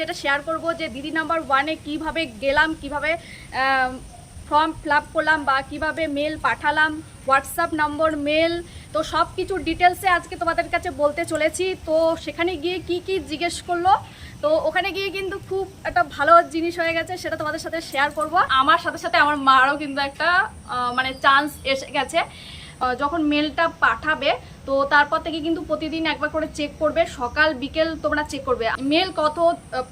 যেটা শেয়ার করব যে দিদি নাম্বার ওয়ানে কীভাবে গেলাম, কীভাবে ফর্ম ফিল করলাম বা কীভাবে মেল পাঠালাম হোয়াটসঅ্যাপ নম্বর মেল তো সব কিছু ডিটেলসে আজকে তোমাদের কাছে বলতে চলেছি। তো সেখানে গিয়ে কি কি জিজ্ঞেস করল? তো ওখানে গিয়ে কিন্তু খুব একটা ভালো জিনিস হয়ে গেছে, সেটা তোমাদের সাথে শেয়ার করব। আমার সাথে সাথে আমার মারও কিন্তু একটা মানে চান্স এসে গেছে। যখন মেলটা পাঠাবে, তো তারপর থেকে কিন্তু প্রতিদিন একবার করে চেক করবে। সকাল, বিকেল তোমরা চেক করবে। মেল কত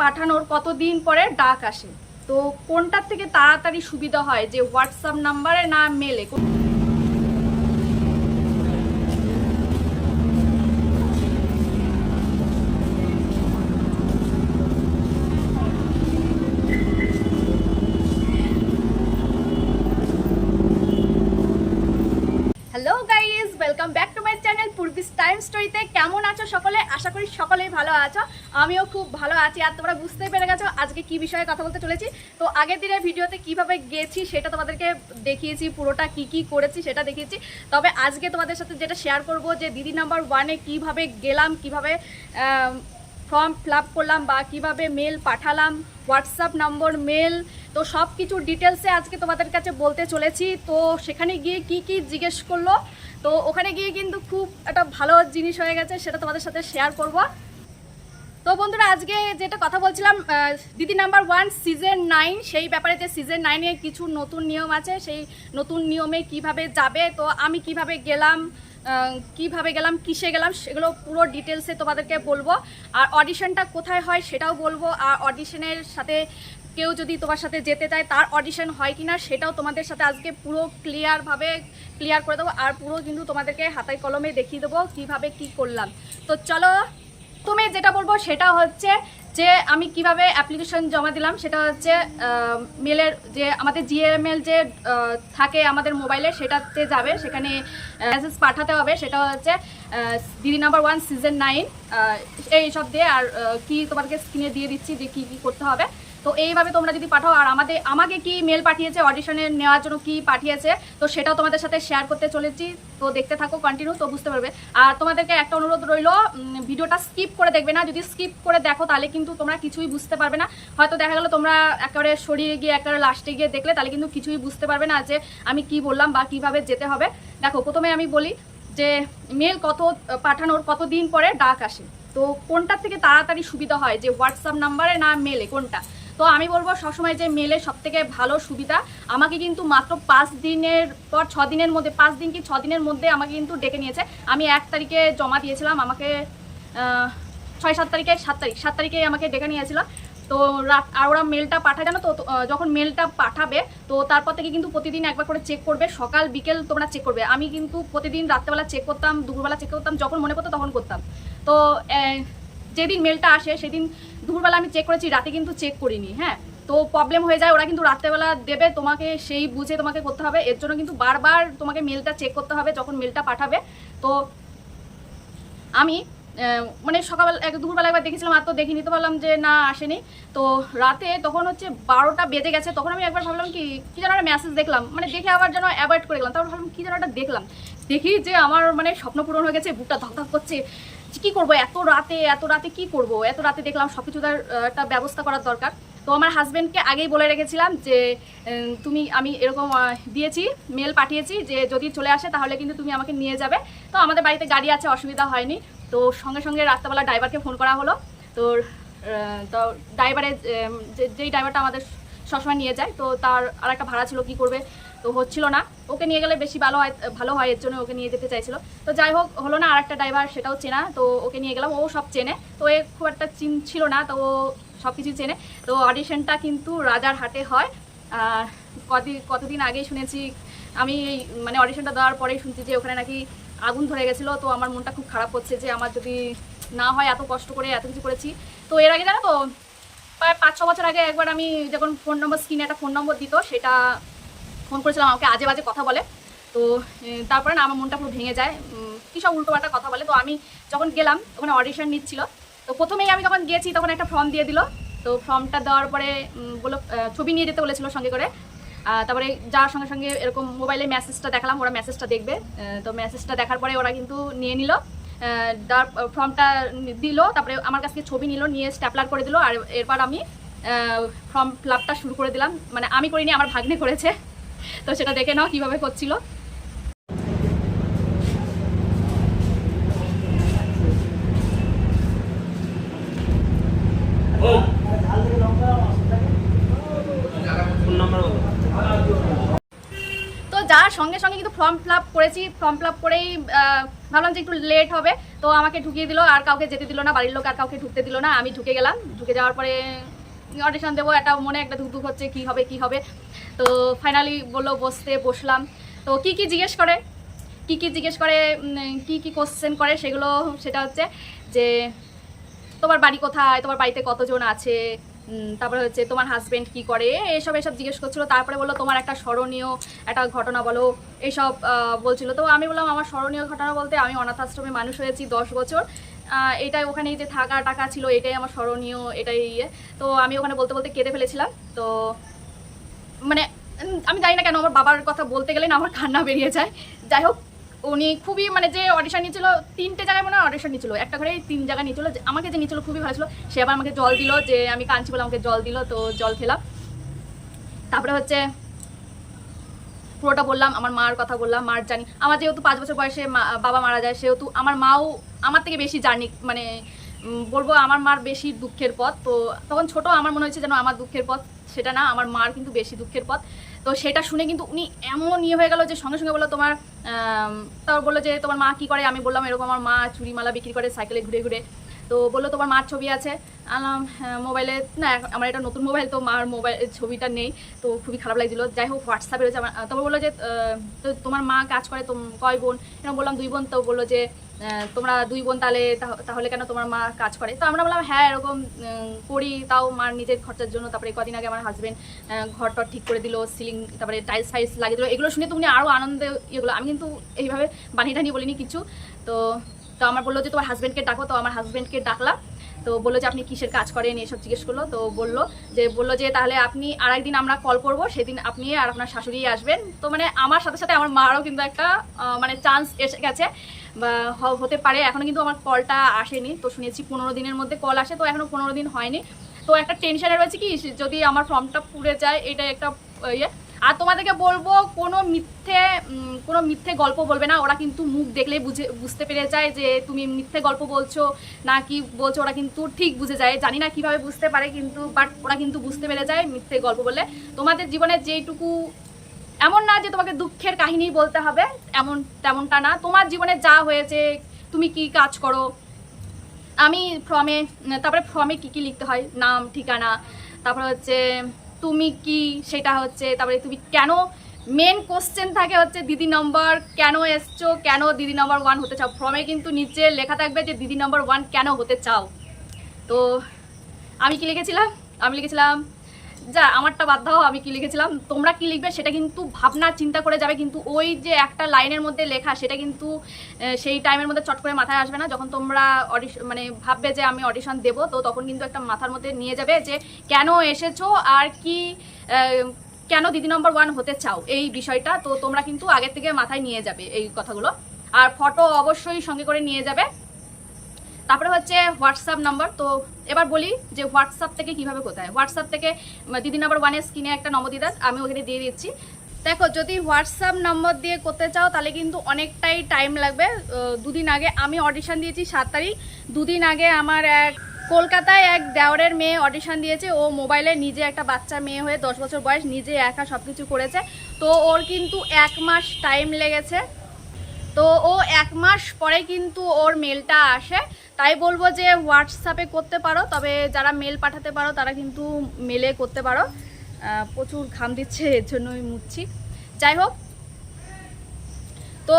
পাঠানোর কত দিন পরে ডাক আসে। তো কোনটার থেকে তাড়াতাড়ি সুবিধা হয়? যে হোয়াটসঅ্যাপ নাম্বারে না মেলে? স্টোরিতে কেমন আছো সকলে? আশা করি সকলেই ভালো আছো। আমিও খুব ভালো আছি। আর তোমরা বুঝতেই পেরে গেছো আজকে কি বিষয়ে কথা বলতে চলেছি। তো আগের দিনের ভিডিওতে কীভাবে গেছি সেটা তোমাদেরকে দেখিয়েছি, পুরোটা কি কি করেছি সেটা দেখিয়েছি। তবে আজকে তোমাদের সাথে যেটা শেয়ার করব যে দিদি নাম্বার ওয়ানে কীভাবে গেলাম, কীভাবে ফর্ম ফিল করলাম বা কীভাবে মেল পাঠালাম হোয়াটসঅ্যাপ নম্বর মেল তো সব কিছু ডিটেলসে আজকে তোমাদের কাছে বলতে চলেছি। তো সেখানে গিয়ে কি কি জিজ্ঞেস করল তো ওখানে গিয়ে কিন্তু খুব একটা ভালো জিনিস হয়ে গেছে, সেটা তোমাদের সাথে শেয়ার করব। তো বন্ধুরা, আজকে যেটা কথা বলছিলাম দিদি নাম্বার ওয়ান সিজন নাইন সেই ব্যাপারে যে সিজন নাইনে কিছু নতুন নিয়ম আছে, সেই নতুন নিয়মে কীভাবে যাবে, তো আমি কীভাবে গেলাম কীভাবে গেলাম, কিসে গেলাম, সেগুলো পুরো ডিটেলসে তোমাদেরকে বলব। আর অডিশনটা কোথায় হয় সেটাও বলব। আর অডিশনের সাথে কেউ যদি তোমার সাথে যেতে চায়, তার অডিশন হয় কিনা সেটাও তোমাদের সাথে আজকে পুরো ক্লিয়ারভাবে ক্লিয়ার করে দেবো আর পুরো কিন্তু তোমাদেরকে হাতায় কলমে দেখিয়ে দেবো কীভাবে কি করলাম। তো চলো, তুমি যেটা বলব সেটা হচ্ছে যে আমি কীভাবে অ্যাপ্লিকেশন জমা দিলাম, সেটা হচ্ছে মেলের যে আমাদের জিএমএল যে থাকে আমাদের মোবাইলে সেটাতে যাবে। সেখানে মেসেজ পাঠাতে হবে। সেটা হচ্ছে দিদি নাম্বার ওয়ান সিজন নাইন এই সব দিয়ে আর কি তোমাদেরকে স্ক্রিনে দিয়ে দিচ্ছি যে কি কি করতে হবে। তো এইভাবে তোমরা যদি পাঠাও, আর আমাদের, আমাকে কি মেল পাঠিয়েছে অডিশনে নেওয়ার জন্য কি পাঠিয়েছে, তো সেটাও তোমাদের সাথে শেয়ার করতে চলেছি। তো দেখতে থাকো কন্টিনিউ তো বুঝতে পারবে। আর তোমাদেরকে একটা অনুরোধ রইল ভিডিওটা স্কিপ করে দেখবে না। যদি স্কিপ করে দেখো, তাহলে কিন্তু তোমরা কিছুই বুঝতে পারবে না। হয়তো দেখা গেলো তোমরা একেবারে সরিয়ে গিয়ে, একেবারে লাস্টে গিয়ে দেখলে, তাহলে কিন্তু কিছুই বুঝতে পারবে না যে আমি কি বললাম বা কীভাবে যেতে হবে। দেখো, প্রথমে আমি বলি যে মেল কত, পাঠানোর কত দিন পরে ডাক আসে। তো কোনটার থেকে তাড়াতাড়ি সুবিধা হয়? যে হোয়াটসঅ্যাপ নাম্বারে না মেলে কোনটা? তো আমি বলব সবসময় যে মেলে সব থেকে ভালো সুবিধা। আমাকে কিন্তু মাত্র পাঁচ দিনের পর ছ দিনের মধ্যে পাঁচ দিন কি ছ দিনের মধ্যে আমাকে কিন্তু ডেকে নিয়েছে। আমি এক তারিখে জমা দিয়েছিলাম আমাকে ছয় সাত তারিখে সাত তারিখ সাত তারিখে আমাকে ডেকে নিয়েছিল। তো রাত আর ওরা মেলটা পাঠায় জানো তো, যখন মেলটা পাঠাবে তো তারপর থেকে কিন্তু প্রতিদিন একবার করে চেক করবে। সকাল বিকেল তোমরা চেক করবে। আমি কিন্তু প্রতিদিন রাত্রেবেলা চেক করতাম দুপুরবেলা চেক করতাম যখন মনে করতো তখন করতাম। তো যেদিন মেলটা আসে সেদিন দুপুরবেলা আমি চেক করেছি, রাতে কিন্তু চেক করিনি হ্যাঁ? তো প্রবলেম হয়ে যায়, ওরা কিন্তু রাত্রেবেলা দেবে, তোমাকে সেই বুঝে তোমাকে করতে হবে। এর জন্য কিন্তু বারবার তোমাকে মেলটা চেক করতে হবে যখন মেলটা পাঠাবে। তো আমি মানে সকালবেলা এক দুপুরবেলা একবার দেখেছিলাম, আর তো দেখে নিতে পারলাম যে না, আসেনি। তো রাতে তখন হচ্ছে বারোটা বেজে গেছে, তখন আমি একবার ভাবলাম কি কি যেন একটা মেসেজ দেখলাম মানে দেখে আবার যেন অ্যাভয়েড করে গেলাম। তারপর ভাবলাম কি যেন একটা দেখলাম। দেখি যে আমার মানে স্বপ্ন পূরণ হয়ে গেছে, বুকটা ধক ধক করছে। কি করব? এত রাতে এত রাতে কি করব? এত রাতে দেখলাম সব কিছু তার একটা ব্যবস্থা করার দরকার। তো আমার হাজব্যান্ডকে আগেই বলে রেখেছিলাম যে তুমি, আমি এরকম দিয়েছি, মেল পাঠিয়েছি যে, যদি চলে আসে তাহলে কিন্তু তুমি আমাকে নিয়ে যাবে। তো আমাদের বাড়িতে গাড়ি আছে, অসুবিধা হয়নি। তো সঙ্গে সঙ্গে রাত্রেবেলা ড্রাইভারকে ফোন করা হলো। তো তো ড্রাইভারের যেই ড্রাইভারটা আমাদের সবসময় নিয়ে যায়, তো তার আর একটা ভাড়া ছিল, কি করবে? তো হচ্ছিল না। ওকে নিয়ে গেলে বেশি ভালো হয় ভালো হয়, এর জন্য ওকে নিয়ে যেতে চাইছিল। তো যাই হোক, হলো না আর একটা ড্রাইভার সেটাও চেনা। তো ওকে নিয়ে গেলাম, ও সব চেনে। তো এ খুব একটা চিন ছিল না, তো ও সব কিছু চেনে। তো অডিশনটা কিন্তু রাজার হাটে হয়। কদিন কতদিন আগেই শুনেছি, আমি এই মানে অডিশনটা দেওয়ার পরেই শুনছি যে ওখানে নাকি আগুন ধরে গেছিল। তো আমার মনটা খুব খারাপ হচ্ছে যে আমার যদি না হয় এত কষ্ট করে, এত কিছু করেছি। তো এর আগে জানো তো, প্রায় পাঁচ ছ বছর আগে একবার আমি যখন ফোন নম্বর স্ক্রিনে একটা ফোন নম্বর দিত, সেটা ফোন করেছিলাম, আমাকে আজে বাজে কথা বলে। তো তারপরে না আমার মনটা পুরো ভেঙে যায়। কী সব উল্টোপাল্টা কথা বলে। তো আমি যখন গেলাম, ওখানে অডিশন নিচ্ছিল। তো প্রথমেই আমি যখন গিয়েছি, তখন একটা ফর্ম দিয়ে দিল। তো ফর্মটা দেওয়ার পরে বলল ছবি নিয়ে যেতে বলেছিল সঙ্গে করে। তারপরে যাওয়ার সঙ্গে সঙ্গে এরকম মোবাইলে মেসেজটা দেখালাম, ওরা মেসেজটা দেখবে। তো মেসেজটা দেখার পরে ওরা কিন্তু নিয়ে নিল। ফর্মটা দিল, তারপরে আমার কাছ থেকে ছবি নিল, নিয়ে স্ট্যাপলার করে দিল। আর এরপর আমি ফর্ম ফিল শুরু করে দিলাম। মানে আমি করিনি, আমার ভাগ্নে করেছে। তো সেটা দেখে নাও কীভাবে তো যার সঙ্গে সঙ্গে কিন্তু ফর্ম ফিল করেছি, ফর্ম ফিল করেই ভাবলাম যে একটু লেট হবে। তো আমাকে ঢুকিয়ে দিল, আর কাউকে যেতে দিল না, বাড়ির লোক আর কাউকে ঢুকতে দিল না, আমি ঢুকে গেলাম। ঢুকে যাওয়ার পরে অডিশন দেবো, একটা মনে একটা ধুক ধুক হচ্ছে কী হবে কী হবে। তো ফাইনালি বলল, বসতে বসলাম। তো কি কি জিজ্ঞেস করে? কি কি জিজ্ঞেস করে কি কি কোশ্চেন করে, সেগুলো সেটা হচ্ছে যে, তোমার বাড়ি কোথায়? তোমার বাড়িতে কতজন আছে? তারপরে হচ্ছে তোমার হাজব্যান্ড কি করে? এসব এসব জিজ্ঞেস করছিল। তারপরে বলল, তোমার একটা স্মরণীয় একটা ঘটনা বলো। এইসব বলছিল। তো আমি বললাম, আমার স্মরণীয় ঘটনা বলতে আমি অনাথ আশ্রমে মানুষ হয়েছি দশ বছর। এটাই ওখানে যে থাকা টাকা ছিল, এটাই আমার স্মরণীয়, এটাই ইয়ে। তো আমি ওখানে বলতে বলতে কেঁদে ফেলেছিলাম। তো মানে আমি জানি না কেন আমার বাবার কথা বলতে গেলে না আমার কান্না বেরিয়ে যায়। যাই হোক, উনি খুবই মানে যে অডিশন নিয়েছিল, তিনটে জায়গায় মনে হয় অডিশন নিয়েছিল। একটা ঘরে তিন জায়গা নিয়েছিল। আমাকে যে নিয়েছিল খুবই ভালো ছিল। সে আবার আমাকে জল দিল, যে আমি কাঁদছি বলে আমাকে জল দিল, তো জল খেলাম। তারপরে হচ্ছে পুরোটা বললাম, আমার মার কথা বললাম, মার জানি আমার যেহেতু পাঁচ বছর বয়সে বাবা মারা যায়, সেহেতু আমার মাও আমার থেকে বেশি জার্নি মানে বলব আমার মার বেশি দুঃখের পথ। তো তখন ছোট আমার মনে হয়েছে যেন আমার দুঃখের পথ, সেটা না, আমার মার কিন্তু বেশি দুঃখের পথ। তো সেটা শুনে কিন্তু উনি এমন ইয়ে হয়ে গেল যে সঙ্গে সঙ্গে বলল, তোমার তারপর বলল যে তোমার মা কি করে? আমি বললাম, এরকম আমার মা চুড়িমালা বিক্রি করে সাইকেলে ঘুরে ঘুরে তো বলল তোমার মার ছবি আছে। আলাম হ্যাঁ, মোবাইলে না আমার এটা নতুন মোবাইল তো মার মোবাইল ছবিটা নেই তো খুবই খারাপ লাগছিল। যাই হোক হোয়াটসঅ্যাপে রয়েছে আমার তারপর বলল যে তোমার মা কাজ করে তোম কয় বোন? এরকম বললাম দুই বোন। তো বলল যে তোমরা দুই বোন তাহলে তাহ- তাহলে কেন তোমার মা কাজ করে? তো আমরা বললাম হ্যাঁ এরকম করি তাও মার নিজের খরচার জন্য। তারপরে কদিন আগে আমার হাজবেন্ড ঘর টর ঠিক করে দিল সিলিং তারপরে টাইলস ফাইলস লাগিয়ে দিল। এগুলো শুনে তুমি আরও আনন্দে ইয়েগুলো আমি কিন্তু এইভাবে বানিয়ে টানিয়ে বলিনি কিছু। তো তো আমার বলল যে, তোমার হাজব্যান্ডকে ডাকো। তো আমার হাজব্যান্ডকে ডাকলাম। তো বলল যে, আপনি কিসের কাজ করেন? এসব জিজ্ঞেস করল। তো বলল যে বলল যে, তাহলে আপনি আর একদিন আমরা কল করব। সেদিন আপনি আর আপনার শাশুড়ি আসবেন। তো মানে আমার সাথে সাথে আমার মারও কিন্তু একটা মানে চান্স এসে গেছে। বা হতে পারে। এখনও কিন্তু আমার কলটা আসেনি। তো শুনেছি পনেরো দিনের মধ্যে কল আসে। তো এখনও পনেরো দিন হয়নি। তো একটা টেনশানে রয়েছে কি, যদি আমার ফর্মটা পুড়ে যায়, এটা একটা ইয়ে আর তোমাদেরকে বলব, কোনো মিথ্যে কোনো মিথ্যে গল্প বলবে না। ওরা কিন্তু মুখ দেখলে বুঝে, বুঝতে পেরে যায় যে তুমি মিথ্যে গল্প বলছো না কি বলছো ওরা কিন্তু ঠিক বুঝে যায়। জানি না কীভাবে বুঝতে পারে কিন্তু বাট ওরা কিন্তু বুঝতে পেরে যায় মিথ্যে গল্প বলে তোমাদের জীবনে যেইটুকু, এমন না যে তোমাকে দুঃখের কাহিনী বলতে হবে, এমন, তেমনটা না। তোমার জীবনে যা হয়েছে, তুমি কি কাজ করো? আমি ফর্মে তারপরে ফর্মে কি কি লিখতে হয়? নাম, ঠিকানা, তারপরে হচ্ছে তুমি কি সেটা হচ্ছে, তারপরে তুমি কেন মেন কোশ্চেন থাকে হচ্ছে দিদি নম্বর কেন এসছো, কেন দিদি নম্বর ওয়ান হতে চাও? ফর্মে কিন্তু নিচে লেখা থাকবে যে দিদি নম্বর ওয়ান কেন হতে চাও। তো আমি কি লিখেছিলাম? আমি লিখেছিলাম যা, আমারটা বাদ দাও, আমি কি লিখেছিলাম? তোমরা কি লিখবে সেটা কিন্তু ভাবনা, চিন্তা করে যাবে, কিন্তু ওই যে একটা লাইনের মধ্যে লেখা, সেটা কিন্তু সেই টাইমের মধ্যে চট করে মাথায় আসবে না। যখন তোমরা অডিশন মানে ভাববে যে আমি অডিশন দেব, তো তখন কিন্তু একটা মাথার মধ্যে নিয়ে যাবে যে কেন এসেছ আর কি কেন দিদি নম্বর ওয়ান হতে চাও? এই বিষয়টা, তো তোমরা কিন্তু আগের থেকে মাথায় নিয়ে যাবে এই কথাগুলো। আর ফটো অবশ্যই সঙ্গে করে নিয়ে যাবে। তারপরে হচ্ছে হোয়াটসঅ্যাপ নাম্বার তো এবার বলি যে হোয়াটসঅ্যাপ থেকে কীভাবে কোথায়? হোয়াটসঅ্যাপ থেকে দিদি নাম্বার ওয়ানের স্ক্রিনে একটা নম্বর দিয়ে আমি ওখানে দিয়ে দিচ্ছি। দেখো, যদি হোয়াটসঅ্যাপ নম্বর দিয়ে করতে চাও, তাহলে কিন্তু অনেকটাই টাইম লাগবে। দুদিন আগে আমি অডিশন দিয়েছি সাত তারিখ। দুদিন আগে আমার এক, কলকাতায় এক দেওরের মেয়ে অডিশন দিয়েছে। ও মোবাইলে নিজে একটা বাচ্চা মেয়ে হয়ে দশ বছর বয়স, নিজে একা সব কিছু করেছে। তো ওর কিন্তু এক মাস টাইম লেগেছে। তো ও এক মাস পরে কিন্তু ওর মেলটা আসে। তাই বলব যে হোয়াটসঅ্যাপে করতে পারো, তবে যারা মেল পাঠাতে পারো তারা কিন্তু মেলে করতে পারো। প্রচুর ঘাম দিচ্ছে, এর জন্যই মুচ্ছি। যাই হোক, তো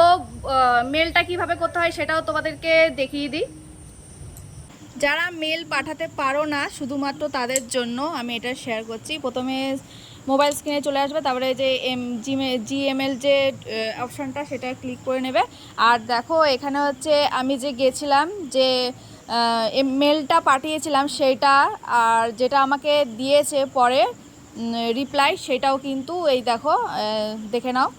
মেলটা কীভাবে করতে হয় সেটাও তোমাদেরকে দেখিয়ে দিই। যারা মেল পাঠাতে পারো না, শুধুমাত্র তাদের জন্য আমি এটা শেয়ার করছি। প্রথমে মোবাইল স্ক্রিনে চলে আসবে, তারপরে যে এম, জিমে, জিএমএল যে অপশানটা সেটা ক্লিক করে নেবে। আর দেখো, এখানে হচ্ছে আমি যে গেছিলাম, যে মেলটা পাঠিয়েছিলাম সেইটা আর যেটা আমাকে দিয়েছে পরে রিপ্লাই সেটাও কিন্তু এই দেখো দেখে নাও।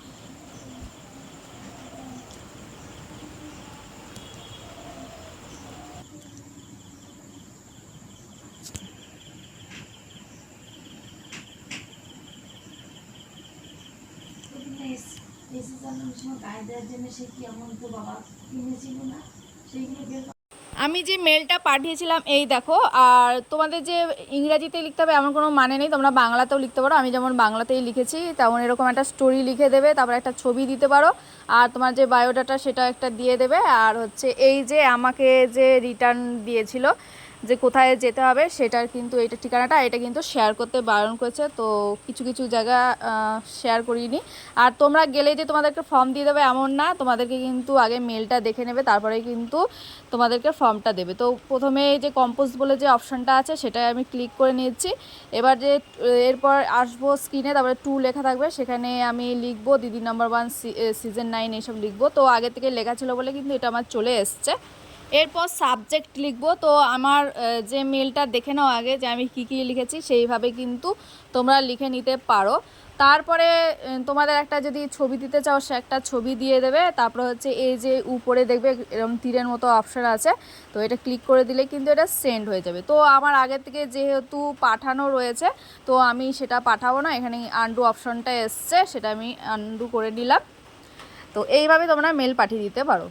আমি যে মেলটা পাঠিয়েছিলাম, এই দেখো, আর তোমাদের যে ইংরাজিতে লিখতে হবে এমন কোনো মানে নেই, তোমরা বাংলাতেও লিখতে পারো। আমি যেমন বাংলাতেই লিখেছি, তেমন এরকম একটা স্টোরি লিখে দেবে, তারপর একটা ছবি দিতে পারো, আর তোমার যে বায়োডাটা সেটা একটা দিয়ে দেবে, আর হচ্ছে এই যে আমাকে যে রিটার্ন দিয়েছিল যে কোথায় যেতে হবে সেটার কিন্তু এটা ঠিকানাটা, এটা কিন্তু শেয়ার করতে বারণ করেছে। তো কিছু কিছু জায়গা শেয়ার করিনি। আর তোমরা গেলে যে তোমাদেরকে ফর্ম দিয়ে দেবে এমন না, তোমাদেরকে কিন্তু আগে মেলটা দেখে নেবে, তারপরে কিন্তু তোমাদেরকে ফর্মটা দেবে। তো প্রথমে যে কম্পোস্ট বলে যে অপশানটা আছে, সেটাই আমি ক্লিক করে নিচ্ছি এবার যে, এরপর আসব স্ক্রিনে তারপরে টু লেখা থাকবে, সেখানে আমি লিখব দিদি নাম্বার ওয়ান সিজন নাইন এইসব লিখব। তো আগে থেকে লেখা ছিল বলে কিন্তু এটা আমার চলে এসছে। এরপর সাবজেক্ট লিখব। তো আমার যে মেলটা দেখে নাও আগে যে আমি কী কী লিখেছি, সেইভাবে কিন্তু তোমরা লিখে নিতে পারো। তারপরে তোমাদের একটা যদি ছবি দিতে চাও, সে একটা ছবি দিয়ে দেবে। তারপরে হচ্ছে এই যে উপরে দেখবে এরকম তীরের মতো অপশান আছে। তো এটা ক্লিক করে দিলে কিন্তু এটা সেন্ড হয়ে যাবে। তো আমার আগে থেকে যেহেতু পাঠানো রয়েছে, তো আমি সেটা পাঠাবো না। এখানে আন্ডু অপশানটা এসছে, সেটা আমি আন্ডু করে নিলাম। তো এইভাবে তোমরা মেল পাঠিয়ে দিতে পারো।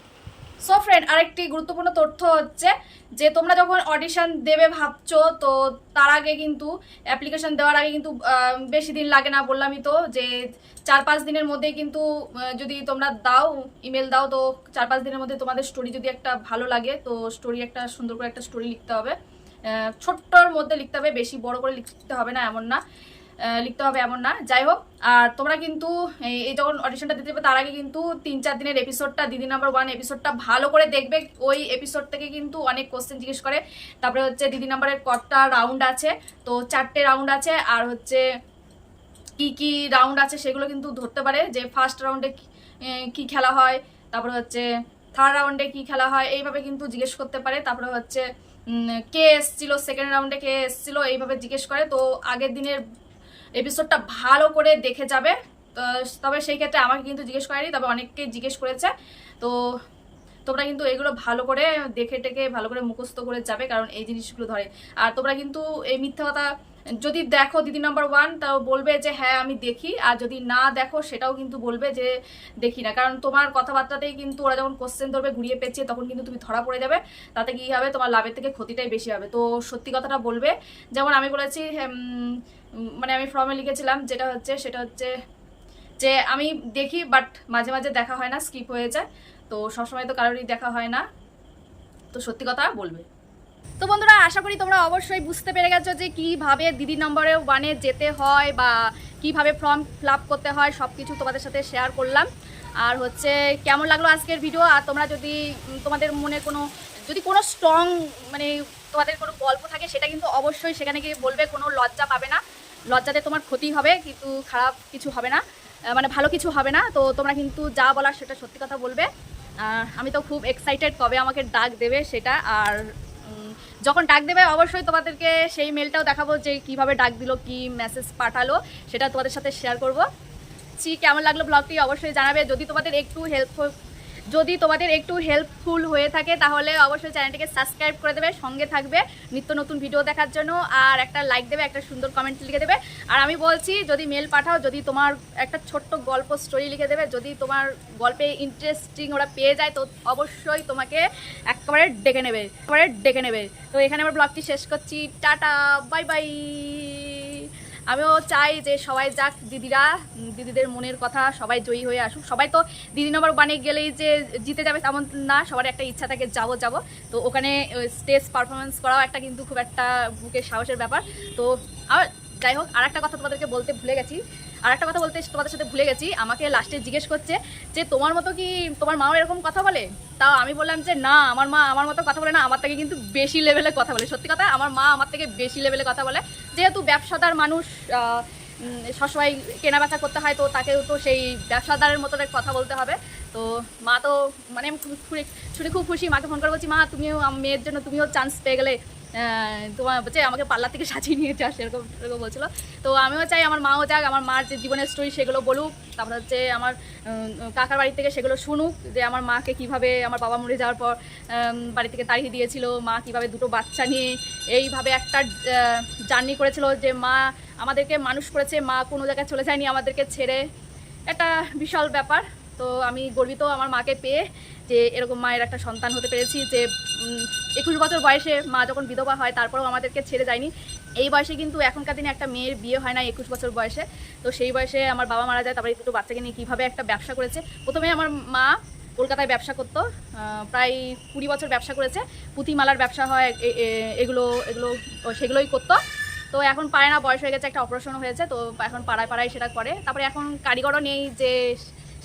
সো ফ্রেন্ড আরেকটি গুরুত্বপূর্ণ তথ্য হচ্ছে যে তোমরা যখন অডিশন দেবে ভাবছ, তো তার আগে কিন্তু অ্যাপ্লিকেশন দেওয়ার আগে কিন্তু বেশি দিন লাগে না বললামই তো, যে চার পাঁচ দিনের মধ্যে কিন্তু যদি তোমরা দাও ইমেল দাও, তো চার পাঁচ দিনের মধ্যে তোমাদের স্টোরি যদি একটা ভালো লাগে, তো স্টোরি একটা সুন্দর করে একটা স্টোরি লিখতে হবে। ছোট্টর মধ্যে লিখতে হবে, বেশি বড় করে লিখতে হবে না, এমন না। লিখতে হবে এমন না। যাই হোক আর তোমরা কিন্তু এই যখন অডিশনটা দিতে যাবে তার আগে কিন্তু তিন চার দিনের এপিসোডটা দিদি নাম্বার ওয়ান এপিসোডটা ভালো করে দেখবে। ওই এপিসোড থেকে কিন্তু অনেক কোশ্চেন জিজ্ঞেস করে। তারপরে হচ্ছে দিদি নাম্বারের কটা রাউন্ড আছে, তো চারটে রাউন্ড আছে, আর হচ্ছে কি কি রাউন্ড আছে সেগুলো কিন্তু ধরতে পারে। যে ফার্স্ট রাউন্ডে কি খেলা হয়, তারপরে হচ্ছে থার্ড রাউন্ডে কি খেলা হয়, এইভাবে কিন্তু জিজ্ঞেস করতে পারে। তারপরে হচ্ছে কে এসছিল সেকেন্ড রাউন্ডে কে এসছিল, এইভাবে জিজ্ঞেস করে। তো আগের দিনের এপিসোডটা ভালো করে দেখে যাবে। তো, তবে সেই ক্ষেত্রে আমাকে কিন্তু জিজ্ঞেস করেনি, তবে অনেককে জিজ্ঞেস করেছে। তো, তোমরা কিন্তু এগুলো ভালো করে দেখে টেকে ভালো করে মুখস্থ করে যাবে, কারণ এই জিনিসগুলো ধরে। আর তোমরা কিন্তু এই মিথ্যা কথা যদি দেখো দিদি নাম্বার ওয়ান তাও বলবে যে হ্যাঁ আমি দেখি। আর যদি না দেখো, সেটাও কিন্তু বলবে যে, দেখি না। কারণ তোমার কথাবার্তাতেই কিন্তু ওরা যখন কোশ্চেন ধরবে, ঘুরিয়ে পেঁচিয়ে, তখন কিন্তু তুমি ধরা পড়ে যাবে। তাতে কি হবে? তোমার লাভের থেকে ক্ষতিটাই বেশি হবে। তো সত্যি কথাটা বলবে। যেমন আমি বলেছি মানে আমি ফর্মে লিখেছিলাম, যেটা হচ্ছে, সেটা হচ্ছে যে, আমি দেখি বাট মাঝে মাঝে দেখা হয় না স্কিপ হয়ে যায়। তো সবসময় তো কারোরই দেখা হয় না। তো সত্যি কথা বলবে। তো বন্ধুরা, আশা করি তোমরা অবশ্যই বুঝতে পেরে গেছো যে কীভাবে দিদি নম্বরে ওয়ানে যেতে হয় বা কীভাবে ফর্ম ফিল করতে হয় সব কিছু তোমাদের সাথে শেয়ার করলাম। আর হচ্ছে, কেমন লাগল আজকের ভিডিও আর তোমরা যদি তোমাদের মনে কোনো, যদি কোনো স্ট্রং মানে তোমাদের কোনো গল্প থাকে, সেটা কিন্তু অবশ্যই সেখানে গিয়ে বলবে, কোনো লজ্জা পাবে না। লজ্জাতে তোমার ক্ষতি হবে, কিন্তু খারাপ কিছু হবে না। মানে ভালো কিছু হবে না। তো তোমরা কিন্তু যা বলার সেটা সত্যি কথা বলবে। আমি তো খুব এক্সাইটেড কবে আমাকে ডাক দেবে সেটা। আর যখন ডাক দেবে, অবশ্যই তোমাদেরকে সেই মেলটাও দেখাবো যে কীভাবে ডাক দিল, কি মেসেজ পাঠালো, সেটা তোমাদের সাথে শেয়ার করব। ছি, কেমন লাগল ব্লগটি অবশ্যই জানাবে। যদি তোমাদের একটু হেল্পফুল যদি তোমাদের একটু হেল্পফুল হয়ে থাকে, তাহলে অবশ্যই চ্যানেলটিকে সাবস্ক্রাইব করে দেবে, সঙ্গে থাকবে নিত্য নতুন ভিডিও দেখার জন্য, আর একটা লাইক দেবে, একটা সুন্দর কমেন্ট লিখে দেবে। আর আমি বলছি, যদি মেল পাঠাও, যদি তোমার একটা ছোট্ট গল্প স্টোরি লিখে দেবে, যদি তোমার গল্পে ইন্টারেস্টিং ওরা পেয়ে যায়, তো অবশ্যই তোমাকে একেবারে ডেকে নেবে, একেবারে ডেকে নেবে। তো এখানে আমার ব্লগটি শেষ করছি। টাটা বাই বাই আমিও চাই যে সবাই যাক, দিদিরা দিদিদের মনের কথা সবাই জয়ী হয়ে আসুক। সবাই তো দিদি নম্বর ওয়ানে গেলেই যে জিতে যাবে তেমন না, সবার একটা ইচ্ছা থাকে যাব যাব। তো ওখানে স্টেজ পারফরমেন্স করাও একটা কিন্তু খুব একটা বুকের সাহসের ব্যাপার। তো আর যাই হোক আর একটা কথা তোমাদেরকে বলতে ভুলে গেছি। আর একটা কথা বলতে তোমাদের সাথে ভুলে গেছি। আমাকে লাস্টে জিজ্ঞেস করছে যে, তোমার মতো কি তোমার মাও এরকম কথা বলে? তাও আমি বললাম যে, না, আমার মা আমার মতো কথা বলে না, আমার থেকে কিন্তু বেশি লেভেলে কথা বলে। সত্যি কথা, আমার মা আমার থেকে বেশি লেভেলে কথা বলে। যেহেতু ব্যবসাদার মানুষ সবসময় কেনাবেচা করতে হয়, তো তাকেও তো সেই ব্যবসাদারের মতো কথা বলতে হবে। তো মা তো মানে আমি শুনে খুব খুশি, মাকে ফোন করে বলছি, মা, তুমিও মেয়ের জন্য তুমিও চান্স পেয়ে গেলে তোমার বলছে আমাকে পার্লার থেকে সাজিয়ে নিয়ে যাস, এরকম এরকম বলছিল। তো আমিও চাই আমার মাও যাক, আমার মার যে জীবনের স্টোরি সেগুলো বলুক, তারপর হচ্ছে আমার কাকার বাড়ি থেকে সেগুলো শুনুক, যে আমার মাকে কীভাবে আমার বাবা মরে যাওয়ার পর বাড়ি থেকে তাড়িয়ে দিয়েছিল, মা কীভাবে দুটো বাচ্চা নিয়ে এইভাবে একটা জার্নি করেছিল যে মা আমাদেরকে মানুষ করেছে, মা কোনো জায়গায় চলে যায়নি আমাদেরকে ছেড়ে। একটা বিশাল ব্যাপার। তো আমি গর্বিত আমার মাকে পেয়ে যে এরকম মায়ের একটা সন্তান হতে পেরেছি যে একুশ বছর বয়সে মা যখন বিধবা হয়, তারপরেও আমাদেরকে ছেড়ে যায়নি। এই বয়সে কিন্তু এখনকার দিনে একটা মেয়ের বিয়ে হয় না একুশ বছর বয়সে। তো সেই বয়সে আমার বাবা মারা যায়, তারপরে দুটো বাচ্চাকে নিয়ে কীভাবে একটা ব্যবসা করেছে। প্রথমে আমার মা কলকাতায় ব্যবসা করতো প্রায় কুড়ি বছর ব্যবসা করেছে। পুঁথিমালার ব্যবসা হয় এগুলো এগুলো সেগুলোই করতো। তো এখন পারে না, বয়স হয়ে গেছে, একটা অপারেশন হয়েছে, তো এখন পাড়ায় পাড়ায় সেটা করে। তারপরে এখন কারিগরও নেই যে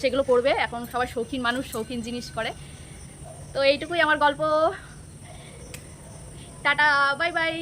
সেগুলো পড়বে। এখন সবাই শৌখিন মানুষ, শৌখিন জিনিস করে। তো এইটুকুই আমার গল্প। Tata, bye bye.